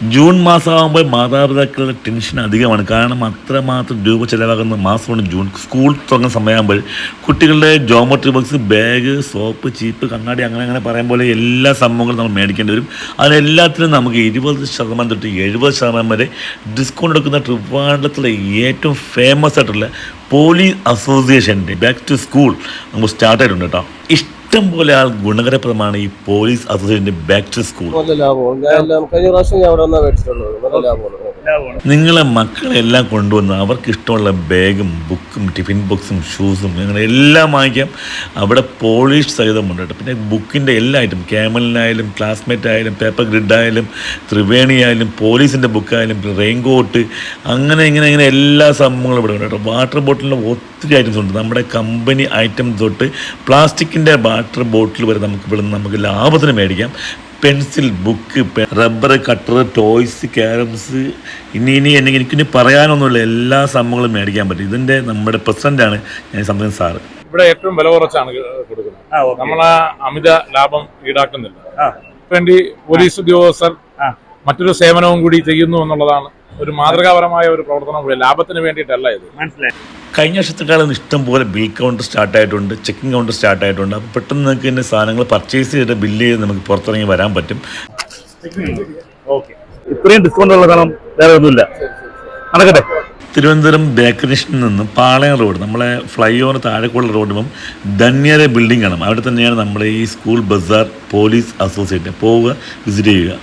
June മാസമാകുമ്പോൾ മാതാപിതാക്കളുടെ tension അധികമാണ്. കാരണം അത്രമാത്രം രൂപ ചിലവാകുന്ന മാസമാണ് ജൂൺ. സ്കൂൾ തുടങ്ങുന്ന സമയമാകുമ്പോൾ കുട്ടികളുടെ ജോമെട്രി ബോക്സ് ബാഗ് സോപ്പ് ചീപ്പ് കണ്ണാടി അങ്ങനെ അങ്ങനെ പറയാൻ പോലെ എല്ലാ സംഭവങ്ങളും നമ്മൾ മേടിക്കേണ്ടി വരും. അതിനെല്ലാത്തിനും നമുക്ക് ഇരുപത് ശതമാനം തൊട്ട് എഴുപത് ശതമാനം വരെ ഡിസ്കൗണ്ട് എടുക്കുന്ന ട്രിവാൻഡ്രത്തിലെ ഏറ്റവും ഫേമസ് ആയിട്ടുള്ള പോലീസ് അസോസിയേഷന്റെ ബാക്ക് ടു സ്കൂൾ നമുക്ക് സ്റ്റാർട്ട് ആയിട്ടുണ്ട് കേട്ടോ. ഇഷ്ടം പോലെ ആൾ ഗുണകരപ്രദമാണ് ഈ പോലീസ് അസോസിയേഷന്റെ ബാക്ക് ടു സ്കൂൾ. നല്ല ലാഭമാണ്. ഞാൻ കഴിഞ്ഞ പ്രാവശ്യം ഞാൻ അവിടെ മേടിച്ചിട്ടുള്ളത്. നല്ല ലാഭമാണ്. നിങ്ങളെ മക്കളെല്ലാം കൊണ്ടുവന്ന് അവർക്ക് ഇഷ്ടമുള്ള ബാഗും ബുക്കും ടിഫിൻ ബോക്സും ഷൂസും അങ്ങനെ വാങ്ങിക്കാം. അവിടെ പോളിഷ് സഹിതമുണ്ട് കേട്ടോ. പിന്നെ ബുക്കിന്റെ എല്ലാ ഐറ്റം ക്യാമലിനായാലും ക്ലാസ്മേറ്റ് ആയാലും പേപ്പർ ഗ്രിഡ് ആയാലും ത്രിവേണി ആയാലും പോലീസിന്റെ ബുക്കായാലും റെയിൻ കോട്ട് അങ്ങനെ ഇങ്ങനെ ഇങ്ങനെ എല്ലാ സംഭവങ്ങളും ഇവിടെ ഉണ്ട് കേട്ടോ. വാട്ടർ ബോട്ടിലിന്റെ ഒത്തിരി ഐറ്റംസ് ഉണ്ട്. നമ്മുടെ കമ്പനി ഐറ്റം തൊട്ട് പ്ലാസ്റ്റിക്കിന്റെ വാട്ടർ ബോട്ടിൽ വരെ നമുക്ക് ഇവിടെ നമുക്ക് ലാഭത്തിന് മേടിക്കാം. Pencil book rubber cutter toys carroms ഇനി ഇനി എനിക്ക് എനിക്കിനി പറയാനൊന്നുമില്ല. എല്ലാ സംഭവങ്ങളും മേടിക്കാൻ പറ്റും. ഇതിന്റെ നമ്മുടെ പ്രസിഡന്റാണ് ഞാൻ സംബന്ധം സാറ്. ഇവിടെ ഏറ്റവും വില കുറച്ചാണ് കൊടുക്കുന്നത്. നമ്മൾ അമിത ലാഭം ഈടാക്കുന്നില്ല. വേണ്ടി പോലീസ് ഉദ്യോഗസ്ഥർ മറ്റൊരു സേവനവും കൂടി ചെയ്യുന്നു എന്നുള്ളതാണ് ഒരു മാതൃകാപരമായ ഒരു പ്രവർത്തനം കൂടി ലാഭത്തിന് വേണ്ടിയിട്ടല്ല ഇത്. മനസ്സിലായി. കഴിഞ്ഞ വർഷത്തെക്കാളും ഇഷ്ടം പോലെ ബിൽ കൗണ്ടർ സ്റ്റാർട്ട് ആയിട്ടുണ്ട് ചെക്കിംഗ് കൗണ്ടർ സ്റ്റാർട്ട് ആയിട്ടുണ്ട്. അപ്പോൾ പെട്ടെന്ന് നിങ്ങൾക്ക് തന്നെ സാധനങ്ങൾ പർച്ചേസ് ചെയ്ത് ബില്ല് ചെയ്ത് നമുക്ക് പുറത്തിറങ്ങി വരാൻ പറ്റും. ഇത്രയും ഡിസ്കൗണ്ട് ഉള്ള സാധനം വേറെ ഒന്നുമില്ല. നടക്കട്ടെ. തിരുവനന്തപുരം ബേക്കറിഷനിൽ നിന്ന് പാളയം റോഡ് നമ്മളെ ഫ്ലൈ ഓവർ താഴെക്കുള്ള റോഡിലും ധന്യരെ ബിൽഡിംഗ് ആണ്. അവിടെ തന്നെയാണ് നമ്മുടെ ഈ സ്കൂൾ ബസാർ പോലീസ് അസോസിയേറ്റ് പോവുക വിസിറ്റ് ചെയ്യുക.